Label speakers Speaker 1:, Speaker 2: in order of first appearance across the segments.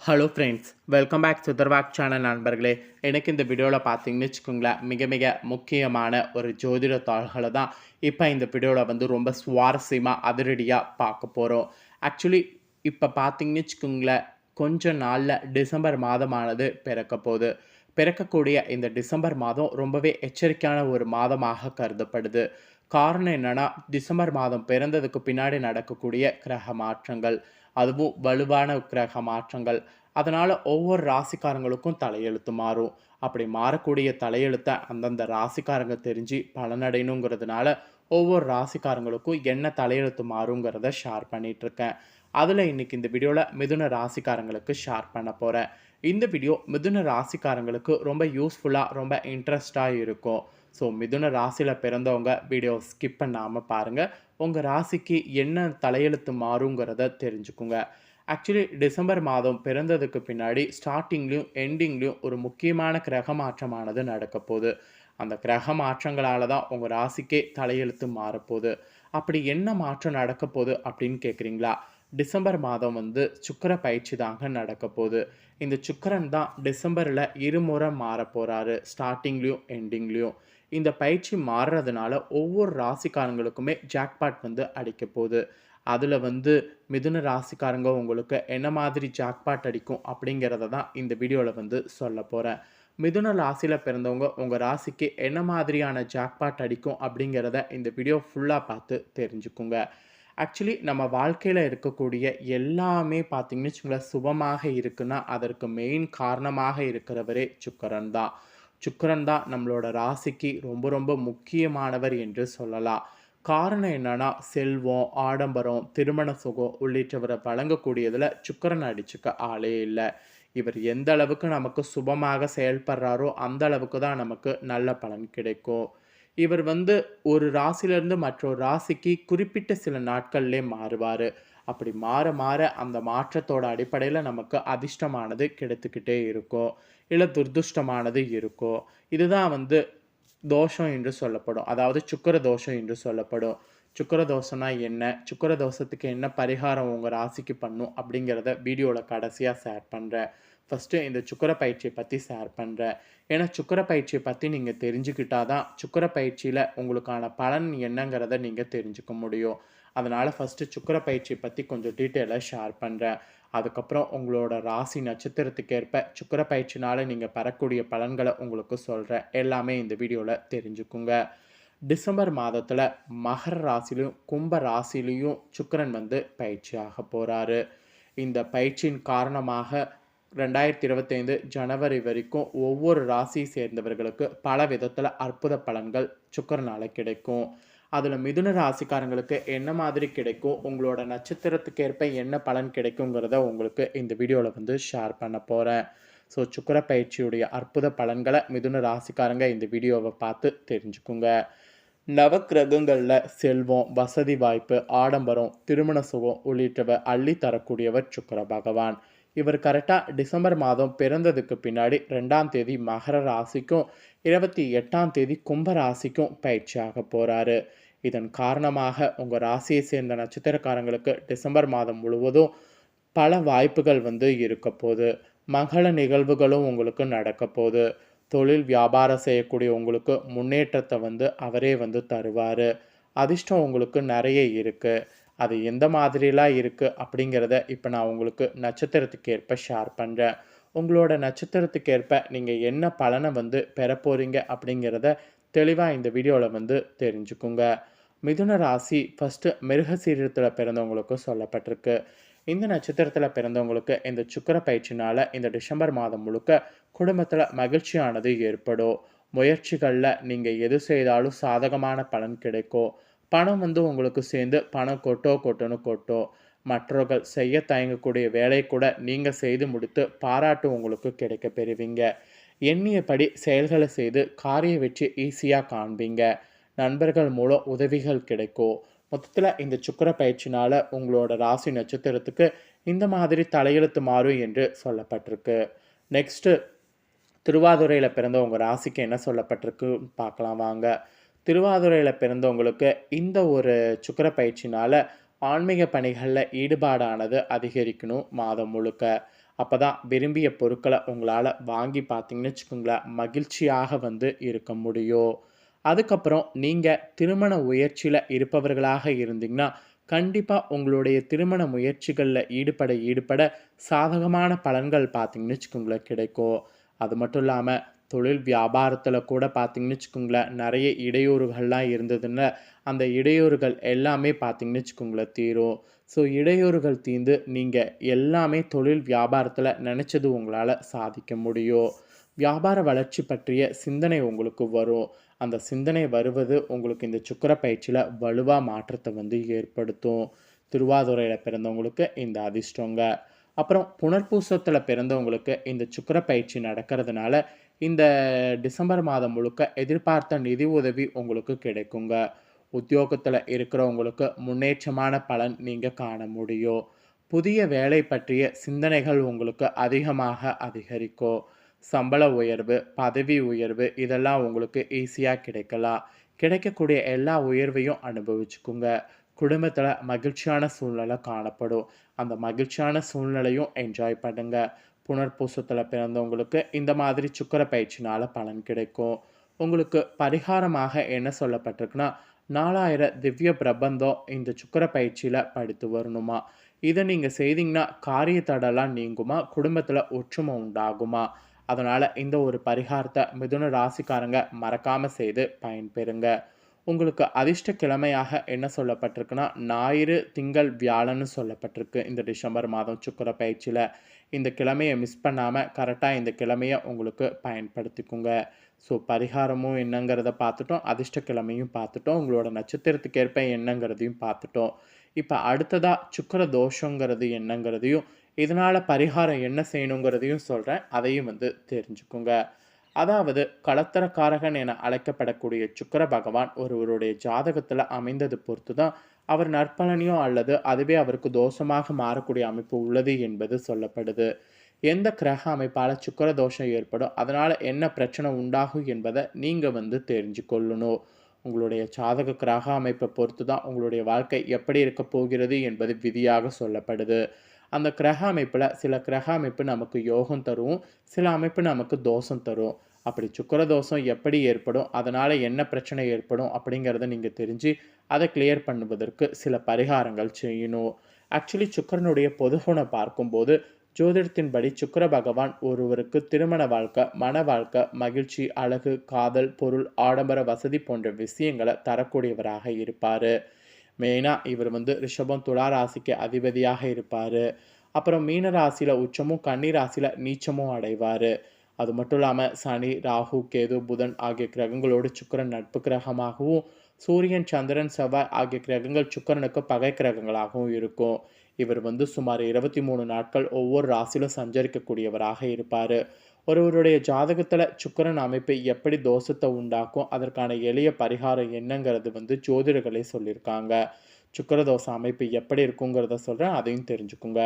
Speaker 1: Hello friends welcome back சுதர்வாக் channel நண்பர்களே. எனக்கு இந்த வீடியோவில் பார்த்தீங்கன்னு வச்சுக்கோங்களேன் மிக மிக முக்கியமான ஒரு ஜோதிட தாள்களை தான் இப்போ இந்த வீடியோவில் வந்து ரொம்ப சுவாரஸ்யமாக அதிரடியாக பார்க்க போகிறோம் ஆக்சுவலி இப்போ பார்த்தீங்கன்னு வச்சுக்கோங்களேன் கொஞ்ச நாளில் டிசம்பர் மாதமானது பிறக்க போகுது. பிறக்கக்கூடிய இந்த டிசம்பர் மாதம் ரொம்பவே எச்சரிக்கையான ஒரு மாதமாக கருதப்படுது. காரணம் என்னென்னா டிசம்பர் மாதம் பிறந்ததுக்கு பின்னாடி நடக்கக்கூடிய கிரக மாற்றங்கள் அதுவும் வலுவான கிரக மாற்றங்கள். அதனால் ஒவ்வொரு ராசிக்காரங்களுக்கும் தலையெழுத்து மாறும். அப்படி மாறக்கூடிய தலையெழுத்தை அந்தந்த ராசிக்காரங்க தெரிஞ்சு பலனடையணுங்கிறதுனால ஒவ்வொரு ராசிக்காரங்களுக்கும் என்ன தலையெழுத்து மாறுங்கிறத ஷேர் பண்ணிகிட்ருக்கேன் அதில் இன்னைக்கு இந்த வீடியோவில் மிதுன ராசிக்காரங்களுக்கு ஷேர் பண்ண போகிறேன் இந்த வீடியோ மிதுன ராசிக்காரங்களுக்கு ரொம்ப யூஸ்ஃபுல்லாக ரொம்ப இன்ட்ரெஸ்டாக இருக்கும். ஸோ மிதுன ராசியில் பிறந்தவங்க வீடியோ ஸ்கிப் பண்ணாமல் பாருங்கள் உங்கள் ராசிக்கு என்ன தலையெழுத்து மாறுங்கிறத தெரிஞ்சுக்குங்க. ஆக்சுவலி டிசம்பர் மாதம் பிறந்ததுக்கு பின்னாடி ஸ்டார்டிங்லேயும் எண்டிங்லேயும் ஒரு முக்கியமான கிரக மாற்றமானது நடக்க போகுது. அந்த கிரக மாற்றங்களால் தான் உங்கள் ராசிக்கே தலையெழுத்து மாறப்போகுது. அப்படி என்ன மாற்றம் நடக்க போகுது அப்படின்னு கேட்குறீங்களா டிசம்பர் மாதம் வந்து சுக்கர பயிற்சி தாங்க நடக்க போகுது. இந்த சுக்கரன் தான் டிசம்பரில் இருமுறை மாற போகிறாரு ஸ்டார்டிங்லேயும் எண்டிங்லேயும் இந்த பயிற்சி மாறுறதுனால ஒவ்வொரு ராசிக்காரங்களுக்குமே ஜாக்பாட் வந்து அடிக்க போகுது. அதில் வந்து மிதுன ராசிக்காரங்க உங்களுக்கு என்ன மாதிரி ஜாக்பாட் அடிக்கும் அப்படிங்கிறத தான் இந்த வீடியோவில் வந்து சொல்ல போகிறேன் மிதுன ராசியில் பிறந்தவங்க உங்கள் ராசிக்கு என்ன மாதிரியான ஜாக்பாட் அடிக்கும் அப்படிங்கிறத இந்த வீடியோ ஃபுல்லாக பார்த்து தெரிஞ்சுக்குங்க. ஆக்சுவலி நம்ம வாழ்க்கையில் இருக்கக்கூடிய எல்லாமே பார்த்தீங்கன்னு வச்சுங்களேன் சுபமாக இருக்குன்னா அதற்கு மெயின் காரணமாக இருக்கிறவரே சுக்கரன் தான். சுக்கரன் தான் நம்மளோட ராசிக்கு ரொம்ப ரொம்ப முக்கியமானவர் என்று சொல்லலாம். காரணம் என்னன்னா செல்வம் ஆடம்பரம் திருமண சுகம் உள்ளிட்டவரை வழங்கக்கூடியதில் சுக்கரன் அடிச்சுக்க ஆளே இல்லை. இவர் எந்த அளவுக்கு நமக்கு சுபமாக செயல்படுறாரோ அந்த அளவுக்கு தான் நமக்கு நல்ல பலன் கிடைக்கும். இவர் வந்து ஒரு ராசியிலேருந்து மற்றொரு ராசிக்கு குறிப்பிட்ட சில நாட்கள்லே மாறுவார். அப்படி மாற மாற அந்த மாற்றத்தோட அடிப்படையில் நமக்கு அதிர்ஷ்டமானது கிடைத்துக்கிட்டே இருக்கும் இல்லை துர்துஷ்டமானது இருக்கும் இதுதான் வந்து தோஷம் என்று சொல்லப்படும். அதாவது சுக்கர தோஷம் என்று சொல்லப்படும். சுக்கர தோஷம்னா என்ன? சுக்கர தோஷத்துக்கு என்ன பரிகாரம் உங்கள் ராசிக்கு பண்ணும்? அப்படிங்கிறத வீடியோவில் கடைசியாக ஷேர் பண்ணுறேன் ஃபஸ்ட்டு இந்த சுக்கர பயிற்சியை பற்றி ஷேர் பண்ணுறேன் ஏன்னா சுக்கர பயிற்சியை பற்றி நீங்கள் தெரிஞ்சுக்கிட்டா தான் சுக்கர பயிற்சியில் உங்களுக்கான பலன் என்னங்கிறத நீங்கள் தெரிஞ்சுக்க முடியும். அதனால் ஃபஸ்ட்டு சுக்கர பயிற்சியை பற்றி கொஞ்சம் டீட்டெயிலாக ஷேர் பண்ணுறேன் அதுக்கப்புறம் உங்களோட ராசி நட்சத்திரத்துக்கு ஏற்ப சுக்கர பயிற்சினால் நீங்கள் பெறக்கூடிய பலன்களை உங்களுக்கு சொல்கிறேன் எல்லாமே இந்த வீடியோவில் தெரிஞ்சுக்குங்க. டிசம்பர் மாதத்தில் மகர ராசிலையும் கும்ப ராசிலையும் சுக்கரன் வந்து பயிற்சியாக போகிறாரு இந்த பயிற்சியின் காரணமாக ரெண்டாயிரத்தி இருபத்தைந்து ஜனவரி வரைக்கும் ஒவ்வொரு ராசியை சேர்ந்தவர்களுக்கு பல விதத்தில் அற்புத பலன்கள் சுக்கரனால் கிடைக்கும். அதில் மிதுன ராசிக்காரங்களுக்கு என்ன மாதிரி கிடைக்கும் உங்களோட நட்சத்திரத்துக்கு ஏற்ப என்ன பலன் கிடைக்குங்கிறத உங்களுக்கு இந்த வீடியோவில் வந்து ஷேர் பண்ண போகிறேன் ஸோ சுக்கர பயிற்சியுடைய அற்புத பலன்களை மிதுன ராசிக்காரங்க இந்த வீடியோவை பார்த்து தெரிஞ்சுக்குங்க. நவக்கிரகங்களில் செல்வம் வசதி வாய்ப்பு ஆடம்பரம் திருமண சுகம் உள்ளிட்டவை அள்ளி தரக்கூடியவர் சுக்கர பகவான். இவர் கரெக்டாக டிசம்பர் மாதம் பிறந்ததுக்கு பின்னாடி ரெண்டாம் தேதி மகர ராசிக்கும் இருபத்தி எட்டாம் தேதி கும்ப ராசிக்கும் பயிற்சியாக போகிறாரு இதன் காரணமாக உங்கள் ராசியை சேர்ந்த நட்சத்திரக்காரங்களுக்கு டிசம்பர் மாதம் முழுவதும் பல வாய்ப்புகள் வந்து இருக்க போகுது மகள நிகழ்வுகளும் உங்களுக்கு நடக்க போகுது தொழில் வியாபாரம் செய்யக்கூடிய உங்களுக்கு முன்னேற்றத்தை வந்து அவரே வந்து தருவார். அதிர்ஷ்டம் உங்களுக்கு நிறைய இருக்குது அது எந்த மாதிரிலாம் இருக்குது அப்படிங்கிறத இப்போ நான் உங்களுக்கு நட்சத்திரத்துக்கு ஏற்ப ஷேர் பண்ணுறேன் உங்களோட நட்சத்திரத்துக்கு ஏற்ப நீங்கள் என்ன பலனை வந்து பெற போகிறீங்க அப்படிங்கிறத தெளிவாக இந்த வீடியோவில் வந்து தெரிஞ்சுக்குங்க. மிதுன ராசி ஃபஸ்ட்டு மிருகசீரத்தில் பிறந்தவங்களுக்கும் சொல்லப்பட்டிருக்கு. இந்த நட்சத்திரத்தில் பிறந்தவங்களுக்கு இந்த சுக்கர பயிற்சினால் இந்த டிசம்பர் மாதம் முழுக்க குடும்பத்தில் மகிழ்ச்சியானது ஏற்படும். முயற்சிகளில் நீங்கள் எது செய்தாலும் சாதகமான பலன் கிடைக்கும். பணம் வந்து உங்களுக்கு சேர்ந்து பணம் கொட்டோ கொட்டோன்னு கொட்டோ மற்றவர்கள் செய்ய தயங்கக்கூடிய வேலை கூட நீங்கள் செய்து முடித்து பாராட்டு உங்களுக்கு கிடைக்க பெறுவீங்க. எண்ணியபடி செயல்களை செய்து காரிய வெற்றி ஈஸியாக காண்பீங்க. நண்பர்கள் மூலம் உதவிகள் கிடைக்கும். மொத்தத்தில் இந்த சுக்கர பயிற்சினால் உங்களோட ராசி நட்சத்திரத்துக்கு இந்த மாதிரி தலையெழுத்து மாறும் என்று சொல்லப்பட்டிருக்கு. நெக்ஸ்ட்டு திருவாதுரையில் பிறந்த உங்கள் ராசிக்கு என்ன சொல்லப்பட்டிருக்கு பார்க்கலாம் வாங்க. திருவாதுரையில் பிறந்தவங்களுக்கு இந்த ஒரு சுக்கர பயிற்சினால் ஆன்மீக பணிகளில் ஈடுபாடானது அதிகரிக்கணும் மாதம் முழுக்க. அப்போ தான் விரும்பிய பொருட்களை உங்களால் வாங்கி பார்த்தீங்கன்னு வச்சுக்கோங்களேன் மகிழ்ச்சியாக வந்து இருக்க முடியும். அதுக்கப்புறம் நீங்கள் திருமண முயற்சியில் இருப்பவர்களாக இருந்தீங்கன்னா கண்டிப்பாக உங்களுடைய திருமண முயற்சிகளில் ஈடுபட ஈடுபட சாதகமான பலன்கள் பார்த்தீங்கன்னு வச்சுக்கோங்களேன் கிடைக்கும். அது மட்டும் இல்லாமல் தொழில் வியாபாரத்தில் கூட பார்த்தீங்கன்னு வச்சுக்கோங்களேன் நிறைய இடையூறுகள்லாம் இருந்ததுன்னு அந்த இடையூறுகள் எல்லாமே பார்த்தீங்கன்னு வச்சுக்கோங்களேன் தீரும். ஸோ இடையூறுகள் தீர்ந்து நீங்கள் எல்லாமே தொழில் வியாபாரத்தில் நினச்சது உங்களால் சாதிக்க முடியும். வியாபார வளர்ச்சி பற்றிய சிந்தனை உங்களுக்கு வரும். அந்த சிந்தனை வருவது உங்களுக்கு இந்த சுக்கர பயிற்சியில் வலுவாக மாற்றத்தை வந்து ஏற்படுத்தும். திருவாதுரையில் பிறந்தவங்களுக்கு இந்த அதிர்ஷ்டங்க. அப்புறம் புனர்பூசத்தில் பிறந்தவங்களுக்கு இந்த சுக்கர பயிற்சி நடக்கிறதுனால இந்த டிசம்பர் மாதம் முழுக்க எதிர்பார்த்த நிதி உதவி உங்களுக்கு கிடைக்குங்க. உத்தியோகத்தில் இருக்கிறவங்களுக்கு முன்னேற்றமான பலன் நீங்கள் காண முடியும். புதிய வேலை பற்றிய சிந்தனைகள் உங்களுக்கு அதிகமாக அதிகரிக்கும். சம்பள உயர்வு பதவி உயர்வு இதெல்லாம் உங்களுக்கு ஈஸியாக கிடைக்கலாம். கிடைக்கக்கூடிய எல்லா உயர்வையும் அனுபவிச்சுக்குங்க. குடும்பத்தில் மகிழ்ச்சியான சூழ்நிலை காணப்படும். அந்த மகிழ்ச்சியான சூழ்நிலையும் என்ஜாய் பண்ணுங்க. புனர்பூசத்தில் பிறந்தவங்களுக்கு இந்த மாதிரி சுக்கர பயிற்சினால் பலன் கிடைக்கும். உங்களுக்கு பரிகாரமாக என்ன சொல்லப்பட்டிருக்குன்னா நாலாயிரம் திவ்ய பிரபந்தம் இந்த சுக்கர பயிற்சியில் படித்து வரணுமா? இதை நீங்கள் செய்தீங்கன்னா காரிய தடலாம் நீங்குமா? குடும்பத்தில் ஒற்றுமை உண்டாகுமா? அதனால் இந்த ஒரு பரிகாரத்தை மிதுன ராசிக்காரங்க மறக்காமல் செய்து பயன்பெறுங்க. உங்களுக்கு அதிர்ஷ்ட கிழமையாக என்ன சொல்லப்பட்டிருக்குன்னா ஞாயிறு திங்கள் வியாழன்னு சொல்லப்பட்டிருக்கு இந்த டிசம்பர் மாதம் சுக்கர பயிற்சியில். இந்த கிழமையை மிஸ் பண்ணாமல் கரெக்டாக இந்த கிழமையை உங்களுக்கு பயன்படுத்திக்குங்க. ஸோ பரிகாரமும் என்னங்கிறத பார்த்துட்டோம் அதிர்ஷ்ட கிழமையும் பார்த்துட்டோம் உங்களோட நட்சத்திரத்துக்கேற்ப என்னங்கிறதையும் பார்த்துட்டோம். இப்போ அடுத்ததாக சுக்கர தோஷங்கிறது என்னங்கிறதையும் இதனால் பரிகாரம் என்ன செய்யணுங்கிறதையும் சொல்கிறேன் அதையும் வந்து தெரிஞ்சுக்குங்க. அதாவது கலத்தரக்காரகன் என அழைக்கப்படக்கூடிய சுக்கர பகவான் ஒருவருடைய ஜாதகத்தில் அமைந்தது பொறுத்து தான் அவர் நற்பலனையோ அல்லது அதுவே அவருக்கு தோஷமாக மாறக்கூடிய அமைப்பு உள்ளது என்பது சொல்லப்படுது. எந்த கிரக அமைப்பால் சுக்கர தோஷம் ஏற்படும் அதனால் என்ன பிரச்சனை உண்டாகும் என்பதை நீங்கள் வந்து தெரிஞ்சு கொள்ளணும் உங்களுடைய ஜாதக கிரக அமைப்பை பொறுத்து தான் உங்களுடைய வாழ்க்கை எப்படி இருக்க போகிறது என்பது விதியாக சொல்லப்படுது. அந்த கிரக அமைப்பில் சில கிரக அமைப்பு நமக்கு யோகம் தரும் சில அமைப்பு நமக்கு தோஷம் தரும். அப்படி சுக்கர தோஷம் எப்படி ஏற்படும் அதனால் என்ன பிரச்சனை ஏற்படும் அப்படிங்கிறத நீங்கள் தெரிஞ்சு அதை கிளியர் பண்ணுவதற்கு சில பரிகாரங்கள் செய்யணும். ஆக்சுவலி சுக்கரனுடைய பொதுகுணை பார்க்கும்போது ஜோதிடத்தின்படி சுக்கர பகவான் ஒருவருக்கு திருமண வாழ்க்கை மன வாழ்க்கை மகிழ்ச்சி அழகு காதல் பொருள் ஆடம்பர வசதி போன்ற விஷயங்களை தரக்கூடியவராக இருப்பார். மெயினாக இவர் வந்து ரிஷபம் துலா ராசிக்கு அதிபதியாக இருப்பார். அப்புறம் மீன ராசியில் உச்சமும் கன்னி ராசியில் நீச்சமும் அடைவார். அது மட்டும் இல்லாமல் சனி ராகு கேது புதன் ஆகிய கிரகங்களோடு சுக்கரன் நட்பு கிரகமாகவும் சூரியன் சந்திரன் செவ்வாய் ஆகிய கிரகங்கள் சுக்கரனுக்கு பகை கிரகங்களாகவும் இருக்கும். இவர் வந்து சுமார் இருபத்தி மூணு நாட்கள் ஒவ்வொரு ராசியிலும் சஞ்சரிக்கக்கூடியவராக இருப்பார். ஒருவருடைய ஜாதகத்தில் சுக்கரன் அமைப்பு எப்படி தோஷத்தை உண்டாக்கும் அதற்கான எளிய பரிகாரம் என்னங்கிறது வந்து ஜோதிடர்களே சொல்லியிருக்காங்க. சுக்கர தோஷ அமைப்பு எப்படி இருக்குங்கிறத சொல்கிறேன் அதையும் தெரிஞ்சுக்குங்க.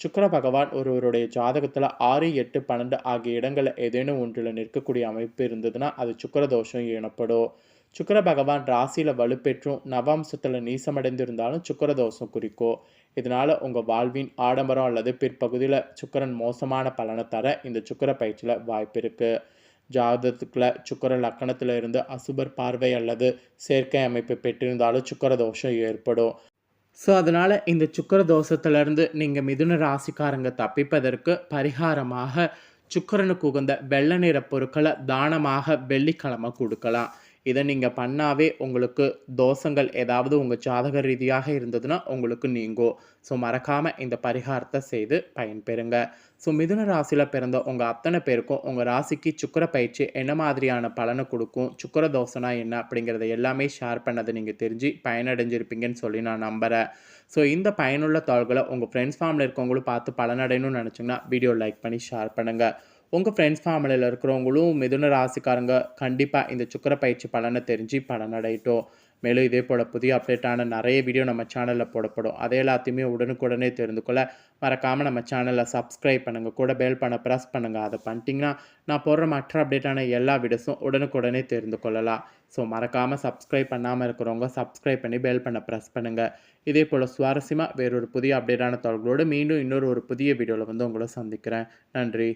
Speaker 1: சுக்கர பகவான் ஒருவருடைய ஜாதகத்தில் ஆறு எட்டு பன்னெண்டு ஆகிய இடங்களில் ஏதேனும் ஒன்றில் நிற்கக்கூடிய அமைப்பு இருந்ததுன்னா அது சுக்கர தோஷம் எனப்படும். சுக்கர பகவான் ராசியில் வலுப்பெற்றும் நவாம்சத்தில் நீசமடைந்திருந்தாலும் சுக்கர தோஷம் குறிக்கும் இதனால் உங்கள் வாழ்வின் ஆடம்பரம் அல்லது பிற்பகுதியில் சுக்கரன் மோசமான பலனை தர இந்த சுக்கர பயிற்சியில் வாய்ப்பு இருக்குது ஜாதகத்துக்குள்ள சுக்கர லக்கணத்தில் இருந்து அசுபர் பார்வை அல்லது செயற்கை அமைப்பு பெற்றிருந்தாலும் சுக்கர தோஷம் ஏற்படும். ஸோ அதனால் இந்த சுக்கர தோஷத்திலிருந்து நீங்கள் மிதுன ராசிக்காரங்க தப்பிப்பதற்கு பரிகாரமாக சுக்கரனுக்கு உகந்த வெள்ளை நிற பொருட்களை தானமாக வெள்ளிக்கிழமை கொடுக்கலாம். இதை நீங்கள் பண்ணாவே உங்களுக்கு தோஷங்கள் ஏதாவது உங்கள் ஜாதக ரீதியாக இருந்ததுன்னா உங்களுக்கு நீங்கும் ஸோ மறக்காமல் இந்த பரிகாரத்தை செய்து பயன்பெறுங்க. ஸோ மிதுன ராசியில் பிறந்த உங்கள் அத்தனை பேருக்கும் உங்கள் ராசிக்கு சுக்கர பயிற்சி என்ன மாதிரியான பலனை கொடுக்கும் சுக்கர தோசனா என்ன அப்படிங்கிறத எல்லாமே ஷேர் பண்ணதை நீங்கள் தெரிஞ்சு பயனடைஞ்சிருப்பீங்கன்னு சொல்லி நான் நம்புகிறேன் ஸோ இந்த பயனுள்ள தாள்களை உங்கள் ஃப்ரெண்ட்ஸ் ஃபேமிலி இருக்கவங்களும் பார்த்து பலனடையணும்னு நினச்சிங்கன்னா வீடியோ லைக் பண்ணி ஷேர் பண்ணுங்கள் உங்கள் ஃப்ரெண்ட்ஸ் ஃபேமிலியில் இருக்கிறவங்களும் மிதுன ராசிக்காரங்க கண்டிப்பாக இந்த சுக்கர பயிற்சி பலனை தெரிஞ்சு பலனடையட்டும். மேலும் இதே போல் புதிய அப்டேட்டான நிறைய வீடியோ நம்ம சேனலில் போடப்படும். அதை எல்லாத்தையுமே உடனுக்குடனே தெரிந்து கொள்ள மறக்காமல் நம்ம சேனலை சப்ஸ்கிரைப் பண்ணுங்கள் கூட பெல் பண்ண ப்ரெஸ் பண்ணுங்கள் அதை பண்ணிட்டீங்கன்னா நான் போடுற மற்ற அப்டேட்டான எல்லா வீடியோஸும் உடனுக்குடனே தெரிந்து கொள்ளலாம். ஸோ மறக்காமல் சப்ஸ்கிரைப் பண்ணாமல் இருக்கிறவங்க சப்ஸ்கிரைப் பண்ணி பெல் பண்ண ப்ரெஸ் பண்ணுங்கள் இதே போல் சுவாரஸ்யமாக வேறொரு புதிய அப்டேட்டான தகவலோடு மீண்டும் இன்னொரு ஒரு புதிய வீடியோவில் வந்து உங்களை சந்திக்கிறேன். நன்றி.